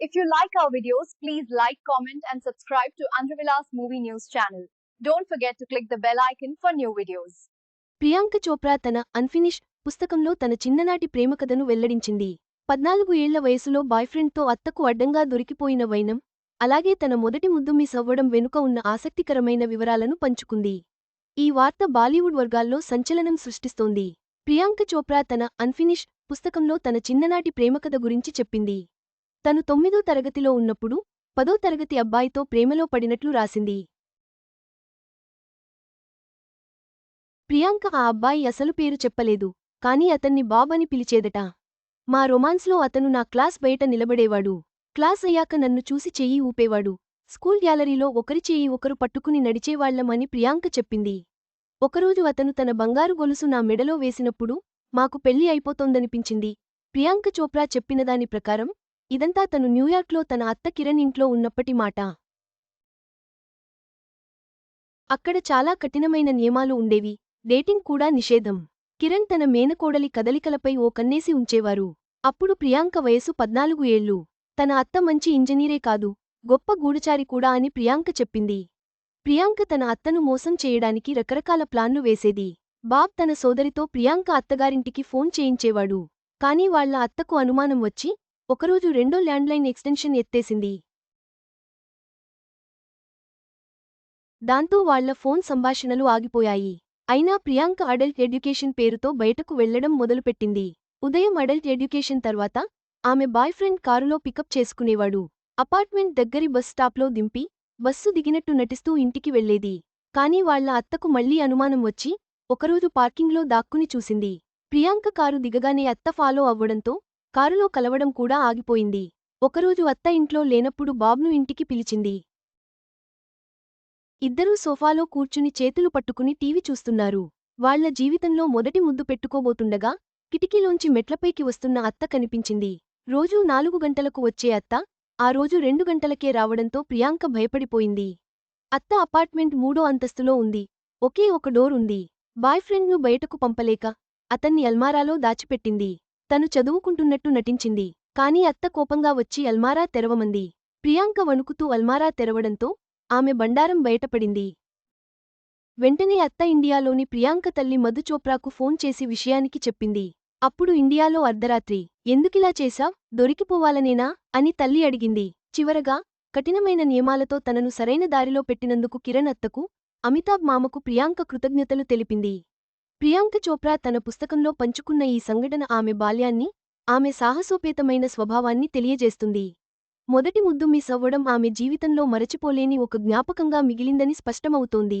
If you like our videos, please like, comment, and subscribe to Andhravilas Movie News channel. Don't forget to click the bell icon for new videos. Priyanka Chopra తన unfinished పుస్తకంలో తన చిన్ననాటి ప్రేమ కథను వెల్లడించింది పద్నాలుగు ఏళ్ళ వయసులో బాయ్ఫ్రెండ్తో అత్తకు అడ్డంగా దొరికిపోయిన వైనం అలాగే తన మొదటి ముద్దు మిస్ అవ్వడం వెనుక ఉన్న ఆసక్తికరమైన వివరాలను పంచుకుంది ఈ వార్త బాలీవుడ్ వర్గాల్లో సంచలనం సృష్టిస్తోంది ప్రియాంక చోప్రా తన అన్ఫినిష్ పుస్తకంలో తన చిన్ననాటి ప్రేమకథ గురించి చెప్పింది తను తొమ్మిదో తరగతిలో ఉన్నప్పుడు పదో తరగతి అబ్బాయితో ప్రేమలో పడినట్లు రాసింది. ప్రియాంక ఆ అబ్బాయి అసలు పేరు చెప్పలేదు కాని అతన్ని బాబ్ అని పిలిచేదట. మా రొమాన్స్లో అతను నా క్లాస్ బయట నిలబడేవాడు. క్లాస్ అయ్యాక నన్ను చూసి చెయ్యి ఊపేవాడు. స్కూల్ గ్యాలరీలో ఒకరి చెయ్యి ఒకరు పట్టుకుని నడిచేవాళ్ళమని ప్రియాంక చెప్పింది. ఒకరోజు అతను తన బంగారు గొలుసు నా మెడలో వేసినప్పుడు మాకు పెళ్ళి అయిపోతోందనిపించింది. ప్రియాంక చోప్రా చెప్పినదాని ప్రకారం ఇదంతా తను న్యూయార్క్లో తన అత్త కిరణ్ ఇంట్లో ఉన్నప్పటి మాట. అక్కడ చాలా కఠినమైన నియమాలు ఉండేవి. డేటింగ్ కూడా నిషేధం. కిరణ్ తన మేనకోడలి కదలికలపై ఓ కన్నేసి ఉంచేవారు. అప్పుడు ప్రియాంక వయసు పద్నాలుగు ఏళ్ళు. తన అత్త మంచి ఇంజనీరే కాదు. గొప్ప గూఢచారి కూడా అని ప్రియాంక చెప్పింది. ప్రియాంక తన అత్తను మోసం చేయడానికి రకరకాల ప్లాన్లు వేసేది. బాబ్ తన సోదరితో ప్రియాంక అత్తగారింటికి ఫోన్ చేయించేవాడు. కాని వాళ్ళ అత్తకు అనుమానం వచ్చి ఒకరోజు రెండో ల్యాండ్లైన్ ఎక్స్టెన్షన్ ఎత్తేసింది. దాంతో వాళ్ళ ఫోన్ సంభాషణలు ఆగిపోయాయి. అయినా ప్రియాంక అడల్ట్ ఎడ్యుకేషన్ పేరుతో బయటకు వెళ్ళడం మొదలుపెట్టింది. ఉదయం అడల్ట్ ఎడ్యుకేషన్ తర్వాత ఆమె బాయ్ ఫ్రెండ్ కారులో పికప్ చేసుకునేవాడు. అపార్ట్మెంట్ దగ్గరి బస్ స్టాప్లో దింపి బస్సు దిగినట్టు నటిస్తూ ఇంటికి వెళ్ళేది కాని వాళ్ళ అత్తకు మళ్ళీ అనుమానం వచ్చి ఒకరోజు పార్కింగ్లో దాక్కుని చూసింది. ప్రియాంక కారు దిగగానే అత్త ఫాలో అవ్వడంతో కారులో కలవడం కూడా ఆగిపోయింది. ఒకరోజు అత్త ఇంట్లో లేనప్పుడు బాబ్ను ఇంటికి పిలిచింది. ఇద్దరూ సోఫాలో కూర్చుని చేతులు పట్టుకుని టీవీ చూస్తున్నారు. వాళ్ళ జీవితంలో మొదటి ముద్దు పెట్టుకోబోతుండగా కిటికీలోంచి మెట్లపైకి వస్తున్న అత్త కనిపించింది. రోజూ నాలుగు గంటలకు వచ్చే అత్త ఆ రోజు రెండు గంటలకే రావడంతో ప్రియాంక భయపడిపోయింది. అత్త అపార్ట్మెంట్ మూడో అంతస్తులో ఉంది. ఒకే ఒక డోర్ ఉంది. బాయ్ ఫ్రెండ్ను బయటకు పంపలేక అతన్ని అల్మారాలో దాచిపెట్టింది. తను చదువుకుంటున్నట్టు నటించింది. కాని అత్త కోపంగా వచ్చి అల్మారా తెరవమంది. ప్రియాంక వణుకుతూ అల్మారా తెరవడంతో ఆమె బండారం బయటపడింది. వెంటనే అత్త ఇండియాలోని ప్రియాంక తల్లి మధు చోప్రాకు ఫోన్ చేసి విషయానికి చెప్పింది. అప్పుడు ఇండియాలో అర్ధరాత్రి. ఎందుకిలా చేశావ్? దొరికిపోవాలనేనా? అని తల్లి అడిగింది. చివరగా కఠినమైన నియమాలతో తనను సరైన దారిలో పెట్టినందుకు కిరణ్ అత్తకు అమితాబ్ మామకు ప్రియాంక కృతజ్ఞతలు తెలిపింది. ప్రియాంక చోప్రా తన పుస్తకంలో పంచుకున్న ఈ సంఘటన ఆమె బాల్యాన్ని ఆమె సాహసోపేతమైన స్వభావాన్ని తెలియజేస్తుంది. మొదటి ముద్దు మిస్ అవ్వడం ఆమె జీవితంలో మరచిపోలేని ఒక జ్ఞాపకంగా మిగిలిందని స్పష్టమవుతోంది.